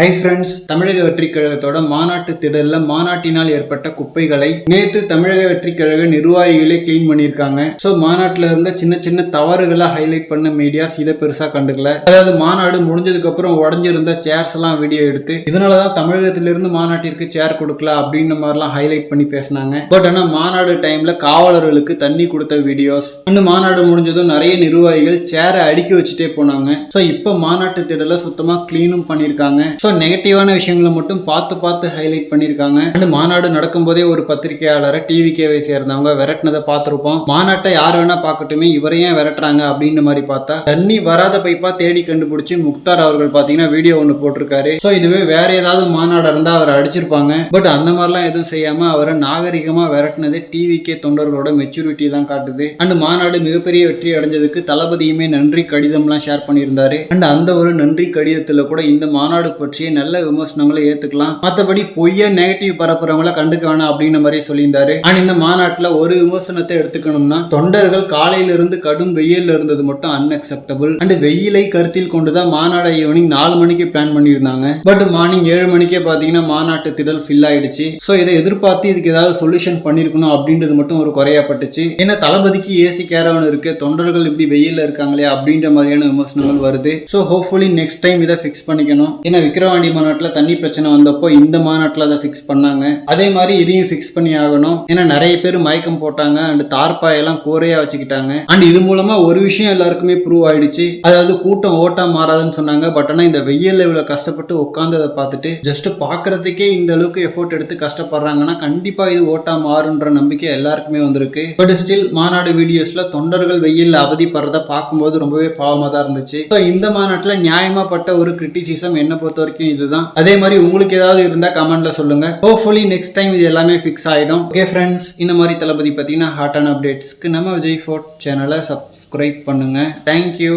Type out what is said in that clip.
Hi friends தமிழக வெற்றி கழகத்தோட மாநாட்டு திடல்ல மாநாட்டினால் ஏற்பட்ட குப்பைகளை நேத்து தமிழக வெற்றி கழக நிர்வாகிகளே கிளீன் பண்ணியிருக்காங்க. ஸோ மாநாட்டில் இருந்த சின்ன சின்ன தவறுகளை ஹைலைட் பண்ண மீடியாஸ் இதை பெருசாக கண்டுக்கல. அதாவது மாநாடு முடிஞ்சதுக்கு அப்புறம் உடஞ்சிருந்த சேர்ஸ் எல்லாம் வீடியோ எடுத்து இதனால தான் தமிழகத்திலிருந்து மாநாட்டிற்கு சேர் கொடுக்கல அப்படின்ற மாதிரிலாம் ஹைலைட் பண்ணி பேசினாங்க. பட் ஆனால் மாநாடு டைம்ல காவலர்களுக்கு தண்ணி கொடுத்த வீடியோஸ் இன்னும் மாநாடு முடிஞ்சதும் நிறைய நிர்வாகிகள் சேரை அடுக்கி வச்சுட்டே போனாங்க. ஸோ இப்போ மாநாட்டு திடலை சுத்தமாக கிளீனும் பண்ணியிருக்காங்க. ஸோ நெகட்டிவான விஷயங்களை மட்டும் பார்த்து பார்த்து ஹைலைட் பண்ணியிருக்காங்க. அண்ட் மாநாடு நடக்கும்போதே ஒரு பத்திரிகையாளரை டிவி கேவை சேர்ந்தவங்க விரட்டினதை பார்த்துருப்போம். மாநாட்டை யார் வேணா பார்க்கட்டுமே இவரையே ஏன் விரட்டுறாங்க அப்படின்ற மாதிரி பார்த்தா தண்ணி வராத பைப்பா தேடி கண்டுபிடிச்சு முக்தார் அவர்கள் பார்த்தீங்கன்னா வீடியோ ஒன்று போட்டிருக்காரு. ஸோ இதுவே வேற ஏதாவது மாநாடு இருந்தால் அவரை அடிச்சிருப்பாங்க. பட் அந்த மாதிரிலாம் எதுவும் செய்யாம அவரை நாகரிகமாக விரட்டினதே டிவிகே தொண்டர்களோட மெச்சூரிட்டி தான் காட்டுது. அண்ட் மாநாடு மிகப்பெரிய வெற்றி அடைஞ்சதுக்கு தளபதியுமே நன்றி கடிதம்லாம் ஷேர் பண்ணியிருந்தாரு. அண்ட் அந்த ஒரு நன்றி கடிதத்தில் கூட இந்த மாநாடு பற்றி வச்சு நல்ல விமர்சனங்களை ஏத்துக்கலாம். மற்றபடி பொய்யா நெகட்டிவ் பரப்புறவங்கள கண்டுக்க வேணாம் அப்படின்ற மாதிரி சொல்லியிருந்தாரு. அண்ட் இந்த மாநாட்டில் ஒரு விமர்சனத்தை எடுத்துக்கணும்னா தொண்டர்கள் காலையில இருந்து கடும் வெயில் இருந்தது மட்டும் அன்அக்செப்டபிள் அண்ட் வெயிலை கருத்தில் கொண்டுதான் மாநாடு ஈவினிங் நாலு மணிக்கு பிளான் பண்ணியிருந்தாங்க. பட் மார்னிங் ஏழு மணிக்கே பார்த்தீங்கன்னா மாநாட்டு திடல் ஃபில் ஆயிடுச்சு. ஸோ இதை எதிர்பார்த்து இதுக்கு ஏதாவது சொல்யூஷன் பண்ணியிருக்கணும் அப்படின்றது மட்டும் ஒரு குறையாப்பட்டுச்சு. ஏன்னா தளபதிக்கு ஏசி கேரவன் இருக்கு. தொண்டர்கள் இப்படி வெயில்ல இருக்காங்களே அப்படின்ற மாதிரியான விமர்சனங்கள் வருது. ஸோ ஹோப்ஃபுல்லி நெக்ஸ்ட் டைம் இதை ஃபிக்ஸ் பண்ணிக்கணும். ஏன்னா விக்ரம் விக்கிரவாண்டி மாநாட்டில் தண்ணி பிரச்சனை வந்தப்போ இந்த மாநாட்டில் அதை ஃபிக்ஸ் பண்ணாங்க. அதே மாதிரி இதையும் ஃபிக்ஸ் பண்ணி ஆகணும். ஏன்னா நிறைய பேர் மயக்கம் போட்டாங்க. அண்ட் தார்பாயெல்லாம் கூரையா வச்சுக்கிட்டாங்க. அண்ட் இது மூலமா ஒரு விஷயம் எல்லாருக்குமே ப்ரூவ் ஆயிடுச்சு. அதாவது கூட்டம் ஓட்டா மாறாதுன்னு சொன்னாங்க. பட் ஆனால் இந்த வெயில்ல இவ்வளோ கஷ்டப்பட்டு உட்காந்ததை பார்த்துட்டு ஜஸ்ட் பார்க்குறதுக்கே இந்த அளவுக்கு எஃபோர்ட் எடுத்து கஷ்டப்படுறாங்கன்னா கண்டிப்பா இது ஓட்டா மாறுன்ற நம்பிக்கை எல்லாருக்குமே வந்திருக்கு. பட் ஸ்டில் மாநாடு வீடியோஸ்ல தொண்டர்கள் வெயில்ல அவதிப்படுறத பார்க்கும்போது ரொம்பவே பாவமா தான் இருந்துச்சு. ஸோ இந்த மாநாட்டில் நியாயமா பட்ட ஒரு கிரிட்டிசிசம் என்ன பொறுத்த வரைக்கும் இதுதான். அதே மாதிரி உங்களுக்கு ஏதாவது இருந்தா கமெண்ட்ல சொல்லுங்க. ஹோப்ஃபுல்லி நெக்ஸ்ட் டைம் இது எல்லாமே ஃபிக்ஸ் ஆயிடும். ஓகே ஃப்ரெண்ட்ஸ் இந்த மாதிரி தளபதி பார்த்தீங்கன்னா ஹாட் அண்ட் அப்டேட்ஸ்க்கு நம்ம விஜய் ஃபோர்ட் சேனலை சப்ஸ்கிரைப் பண்ணுங்க. Thank you